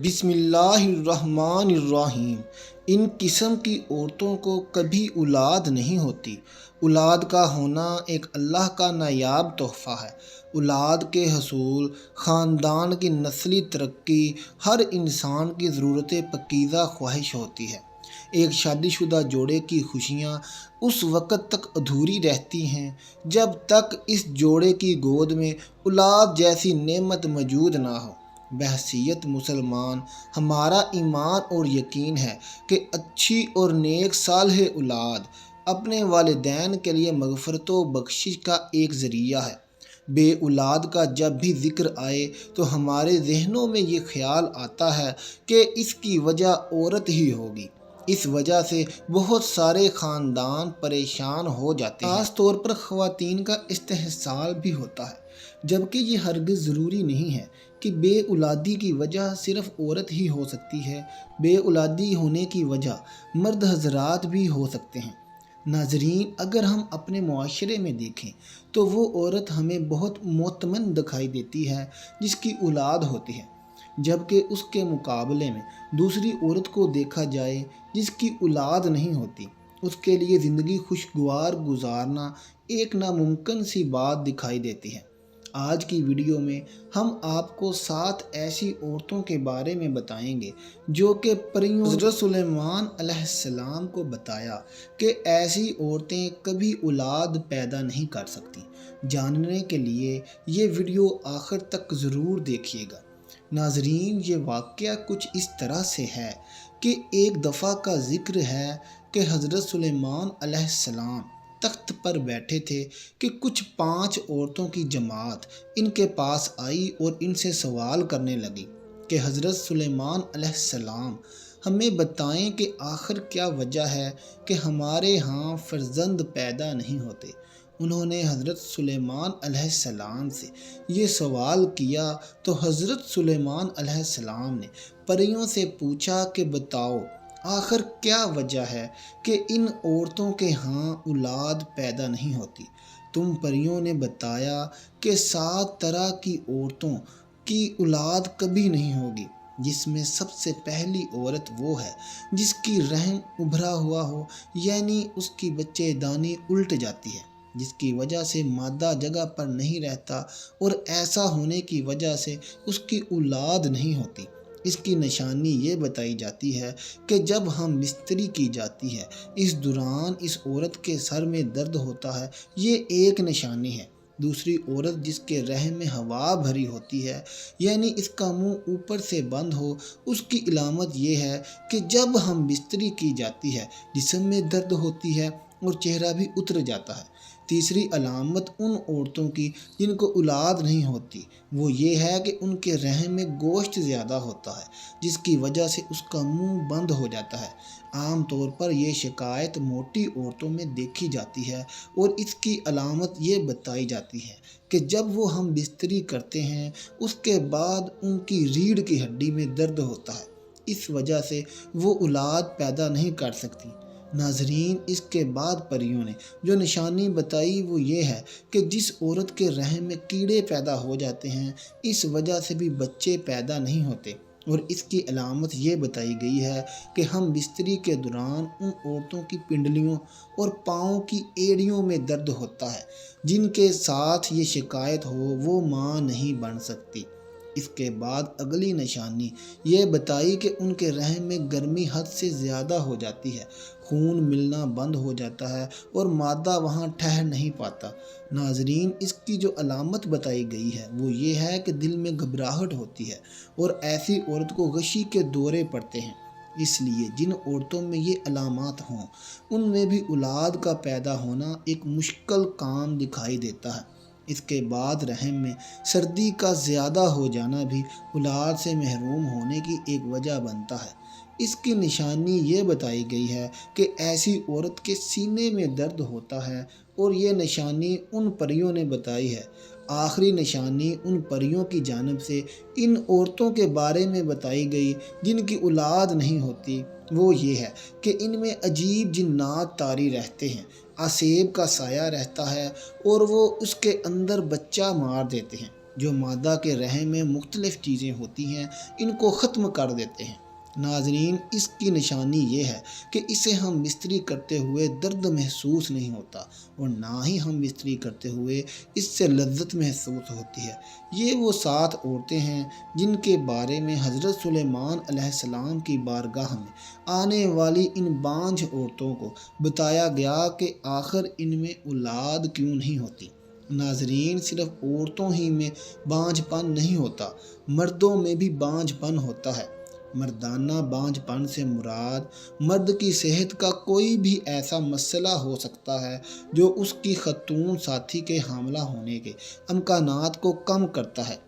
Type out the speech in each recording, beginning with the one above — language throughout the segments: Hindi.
बिस्मिल्लाहिर्रहमानिर्रहीम। इन किस्म की औरतों को कभी औलाद नहीं होती। औलाद का होना एक अल्लाह का नायाब तोहफ़ा है। औलाद के हसूल, ख़ानदान की नस्ली तरक्की, हर इंसान की ज़रूरत पकीज़ा ख्वाहिश होती है। एक शादीशुदा जोड़े की खुशियाँ उस वक़्त तक अधूरी रहती हैं, जब तक इस जोड़े की गोद में औलाद जैसी नेमत मौजूद ना हो। बहसीत मुसलमान, हमारा ईमान और यकीन है कि अच्छी और नेक साल औलाद अपने वालदेन के लिए मगफ़रत बख्शिश का एक ज़रिया है। बे औलाद का जब भी ज़िक्र आए तो हमारे जहनों में ये ख्याल आता है कि इसकी वजह औरत ही होगी। इस वजह से बहुत सारे ख़ानदान परेशान हो जाते हैं। ख़ास तौर पर ख़वातीन का इस्तेसाल भी होता है, जबकि ये हरगज़ ज़रूरी नहीं है कि बे औलादी की वजह सिर्फ़ औरत ही हो सकती है बे औलादी होने की वजह मर्द हजरात भी हो सकते हैं। नाजरीन, अगर हम अपने माशरे में देखें तो वो औरत हमें बहुत मोतमन दिखाई देती है, जिसकी औलाद होती है। जबकि उसके मुकाबले में दूसरी औरत को देखा जाए, जिसकी औलाद नहीं होती, उसके लिए ज़िंदगी खुशगवार गुजारना एक नामुमकिन सी बात दिखाई देती है। आज की वीडियो में हम आपको सात ऐसी औरतों के बारे में बताएँगे, जो कि परियों सुलेमान को बताया कि ऐसी औरतें कभी औलाद पैदा नहीं कर सकती। जानने के लिए ये वीडियो आखिर तक ज़रूर देखिएगा। नाजरीन, ये वाक़ कुछ इस तरह से है कि एक दफ़ा का ज़िक्र है कि हज़रत सुलेमान तख्त पर बैठे थे कि कुछ पाँच औरतों की जमात इनके पास आई और इनसे सवाल करने लगी कि हज़रत सुलेमान अलैहिस्सलाम हमें बताएँ कि आखिर क्या वजह है कि हमारे यहाँ फ़र्जंद पैदा नहीं होते? उन्होंने हज़रत सुलेमान अलैहिस्सलाम से ये सवाल किया। तो हज़रत सुलेमान अलैहिस्सलाम ने परियों से पूछा कि बताओ आखिर क्या वजह है कि इन औरतों के यहाँ औलाद पैदा नहीं होती? तुम परियों ने बताया कि सात तरह की औरतों की औलाद कभी नहीं होगी। जिसमें सबसे पहली औरत वो है जिसकी रहन उभरा हुआ हो, यानी उसकी बच्चेदानी उल्ट जाती है, जिसकी वजह से मादा जगह पर नहीं रहता और ऐसा होने की वजह से उसकी औलाद नहीं होती। इसकी निशानी ये बताई जाती है कि जब हम मिस्त्री की जाती है, इस दौरान इस औरत के सर में दर्द होता है, ये एक निशानी है। दूसरी औरत जिसके रह में हवा भरी होती है, यानी इसका मुँह ऊपर से बंद हो, उसकी इलामत यह है कि जब हम बिस्तरी की जाती है, जिसम में दर्द होती है और चेहरा भी उतर जाता है। तीसरी अलामत उन औरतों की जिनको औलाद नहीं होती, वो ये है कि उनके रहम में गोश्त ज़्यादा होता है, जिसकी वजह से उसका मुँह बंद हो जाता है। आम तौर पर यह शिकायत मोटी औरतों में देखी जाती है और इसकी अलामत ये बताई जाती है कि जब वो हम बिस्तरी करते हैं, उसके बाद उनकी रीढ़ की हड्डी में दर्द होता है। इस वजह से वो औलाद पैदा नहीं कर सकती। नाजरीन, इसके बाद परियों ने जो निशानी बताई वो ये है कि जिस औरत के रहम में कीड़े पैदा हो जाते हैं, इस वजह से भी बच्चे पैदा नहीं होते। और इसकी अलामत ये बताई गई है कि हम बिस्तरी के दौरान उन औरतों की पिंडलियों और पाँव की एड़ियों में दर्द होता है, जिनके साथ ये शिकायत हो वो माँ नहीं बन सकती। इसके बाद अगली निशानी ये बताई कि उनके रहम में गर्मी हद से ज़्यादा हो जाती है। खून मिलना बंद हो जाता है और मादा वहाँ ठहर नहीं पाता। नाजरीन, इसकी जो अलामत बताई गई है, वो ये है कि दिल में घबराहट होती है और ऐसी औरत को गशी के दौरे पड़ते हैं। इसलिए जिन औरतों में ये अलामत हों, उनमें भी औलाद का पैदा होना एक मुश्किल काम दिखाई देता है। इसके बाद रहम में सर्दी का ज़्यादा हो जाना भी औलाद से महरूम होने की एक वजह बनता है। इसकी निशानी ये बताई गई है कि ऐसी औरत के सीने में दर्द होता है और ये निशानी उन परियों ने बताई है। आखिरी निशानी उन परियों की जानब से इन औरतों के बारे में बताई गई जिनकी औलाद नहीं होती। वो ये है कि इनमें अजीब जिन्नात तारी रहते हैं। आसेब का साया रहता है और वो उसके अंदर बच्चा मार देते हैं। जो मादा के रहम में मुख्तलिफ़ चीज़ें होती हैं, इनको ख़त्म कर देते हैं। नाजरीन, इसकी निशानी ये है कि इसे हम मिस्त्री करते हुए दर्द महसूस नहीं होता और ना ही हम मिस्त्री करते हुए इससे लज्जत महसूस होती है। ये वो सात औरतें हैं जिनके बारे में हज़रत सुलेमान अलैहिस्सलाम की बारगाह में आने वाली इन बांझ औरतों को बताया गया कि आखिर इनमें औलाद क्यों नहीं होती। नाजरीन, सिर्फ़ औरतों ही में बांझपन नहीं होता, मर्दों में भी बांझपन होता है। मर्दाना बांझपन से मुराद। मर्द की सेहत का कोई भी ऐसा मसला हो सकता है जो उसकी खतून साथी के हमला होने के अमकान को कम करता है।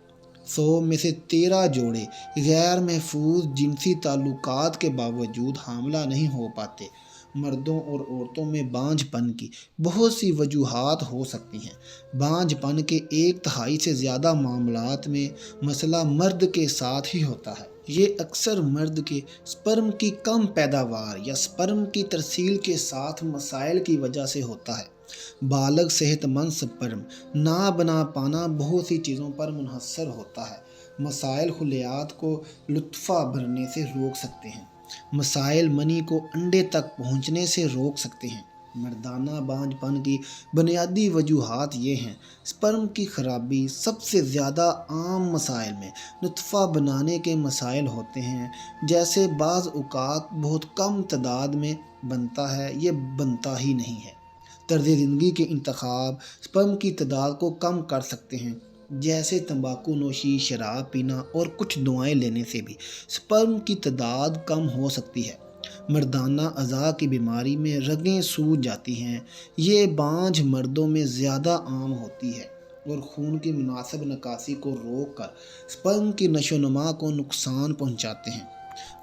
सौ में से तेरह जोड़े गैर महफूज जिनसी ताल्लुकात के बावजूद हमला नहीं हो पाते। मर्दों और औरतों में बांझपन की बहुत सी वजूहत हो सकती हैं। बांझपन के एक तिहाई से ज़्यादा मामलात में मसला मर्द के साथ ही होता है। ये अक्सर मर्द के स्पर्म की कम पैदावार या स्पर्म की तरसील के साथ मसाइल की वजह से होता है। बालग सेहतमंद स्पर्म, ना बना पाना बहुत सी चीज़ों पर मुनहसर होता है। मसाइल खुलियात को लुत्फ़ा भरने से रोक सकते हैं। मसाइल मनी को अंडे तक पहुँचने से रोक सकते हैं। मर्दाना बांझपन की बुनियादी वजूहत ये हैं। स्पर्म की ख़राबी सबसे ज़्यादा आम मसाइल में नुतफ़ा बनाने के मसाइल होते हैं, जैसे बाज़ अवकात बहुत कम तादाद में बनता है, ये बनता ही नहीं है। तर्ज ज़िंदगी के इंतखब स्पर्म की तादाद को कम कर सकते हैं, जैसे तंबाकू नोशी, शराब पीना और कुछ दवाएँ लेने से भी। स्पर्म की तादाद कम हो सकती है। मर्दाना अज़ा की बीमारी में रगें सूज जाती हैं। ये बांझ मर्दों में ज़्यादा आम होती है और खून की मुनासिब नकासी को रोक कर स्पर्म की नशोनुमा को नुकसान पहुँचाते हैं।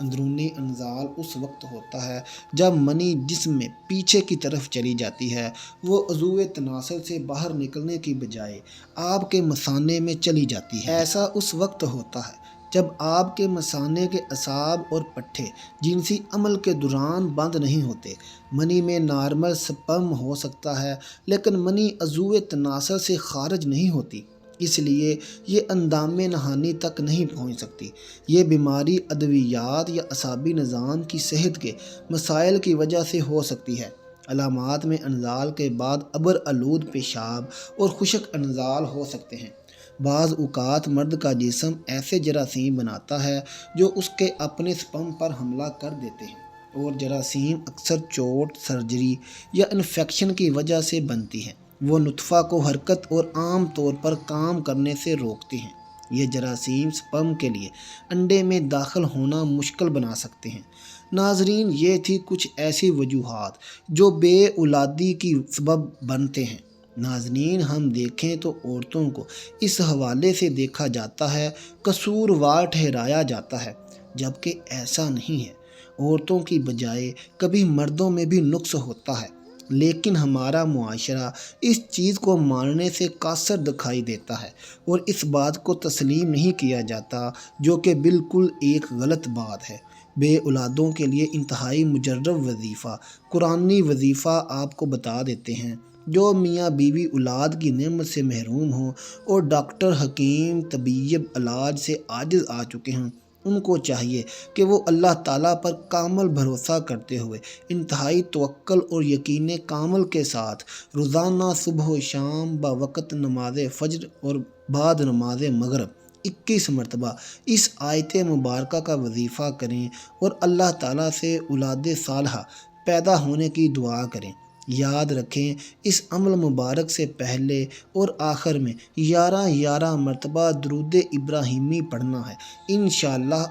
अंदरूनी अनजाल उस वक्त होता है जब मनी जिसम में पीछे की तरफ़ चली जाती है, वो अजूए तनासर से बाहर निकलने की बजाय आपके मसाने में चली जाती है। ऐसा उस वक्त होता है जब आपके मसाने के असाब और पट्टे जिनसी अमल के दौरान बंद नहीं होते, मनी में नॉर्मल स्पम हो सकता है, लेकिन मनी अजूए तनासर से खारज नहीं होती, इसलिए ये अंदाम नहानी तक नहीं पहुँच सकती। ये बीमारी अद्वियात या असाबी निज़ाम की सेहत के मसाइल की वजह से हो सकती है। अलामात में अनजाल के बाद अबर आलूद पेशाब और खुशक अनजाल हो सकते हैं। बाज़ अवकात मर्द का जिसम ऐसे जरासीम बनाता है, जो उसके अपने स्पम पर हमला कर देते हैं। और जरासीम अक्सर चोट, सर्जरी या इन्फेक्शन की वजह से बनती हैं। वो नुतफ़ा को हरकत और आम तौर पर काम करने से रोकते हैं। ये जरासीम स्पम के लिए अंडे में दाखिल होना मुश्किल बना सकते हैं। नाजरीन, ये थी कुछ ऐसी वजूहत जो बे औलादी की सबब बनते हैं। नाजनीन, हम देखें तो औरतों को इस हवाले से देखा जाता है कसूरवार ठहराया जाता है, जबकि ऐसा नहीं है। औरतों की बजाय कभी मर्दों में भी नुक्स होता है, लेकिन हमारा मुआशरा इस चीज़ को मानने से कासर दिखाई देता है, और इस बात को तस्लीम नहीं किया जाता, जो कि बिल्कुल एक गलत बात है। बे औलादों के लिए इंतहाई मुजरब वजीफ़ा, कुरानी वजीफ़ा आपको बता देते हैं। जो मियाँ बीवी औलाद की नमत से महरूम हों और डॉक्टर हकीम तबीयब इलाज से आजिज़ आ चुके हों, उनको चाहिए कि वो अल्लाह ताला पर कामल भरोसा करते हुए इंतहाई तवक्ल और यकीन कामल के साथ रोज़ाना सुबह शाम ब वक़्त नमाज़ फ़जर और बाद नमाज़ मगरब इक्कीस मरतबा इस आयत मुबारक का वजीफ़ा करें और अल्लाह ताला से औलाद साल पैदा होने की दुआ करें। याद रखें, इस अमल मुबारक से पहले और आखिर में यारह यारह मरतबा दरुद इब्राहिमी पढ़ना है। इन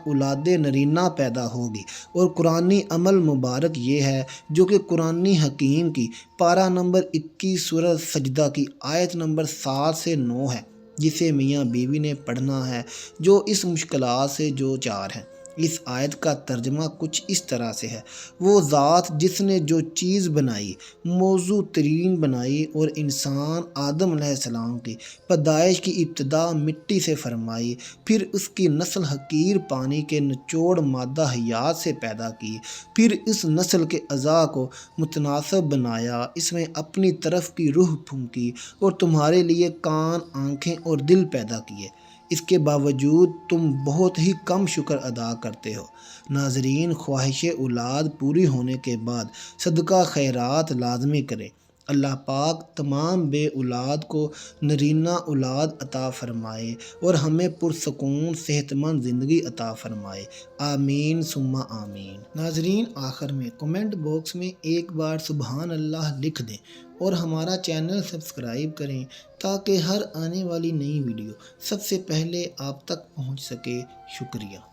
औलाद नरीना पैदा होगी और कुरानी अमल मुबारक ये है जो कि कुरानी हकीम की पारा नंबर इक्कीस सूरत सजदा की आयत नंबर सात से नौ है, जिसे मियाँ बीवी ने पढ़ना है, जो इस मुश्किल से जो चार हैं। इस आयत का तर्जमा कुछ इस तरह से है। वो ज़ात जिसने जो चीज़ बनाई, मौजू तरीन बनाई और इंसान आदम सलाम की पैदाइश की इब्तदा मिट्टी से फरमाई, फिर उसकी नस्ल हकीर पानी के नचोड़ मादा हयात से पैदा की, फिर इस नस्ल के अज़ा को मुतनासब बनाया, इसमें अपनी तरफ़ की रूह फूंकी और तुम्हारे लिए कान, आँखें और दिल पैदा किए। इसके बावजूद तुम बहुत ही कम शुक्र अदा करते हो। नाजरीन, ख्वाहिश औलाद पूरी होने के बाद सदका खैरात लाजमी करें। अल्लाह पाक तमाम बे औलाद को नरीना औलाद अता फ़रमाए और हमें पुरसकून, सेहतमंद ज़िंदगी अता फ़रमाए। आमीन, सुम्मा आमीन। नाजरीन, आखिर में कमेंट बॉक्स में एक बार सुबहान अल्लाह लिख दें और हमारा चैनल सब्सक्राइब करें ताकि हर आने वाली नई वीडियो सबसे पहले आप तक पहुँच सके। शुक्रिया।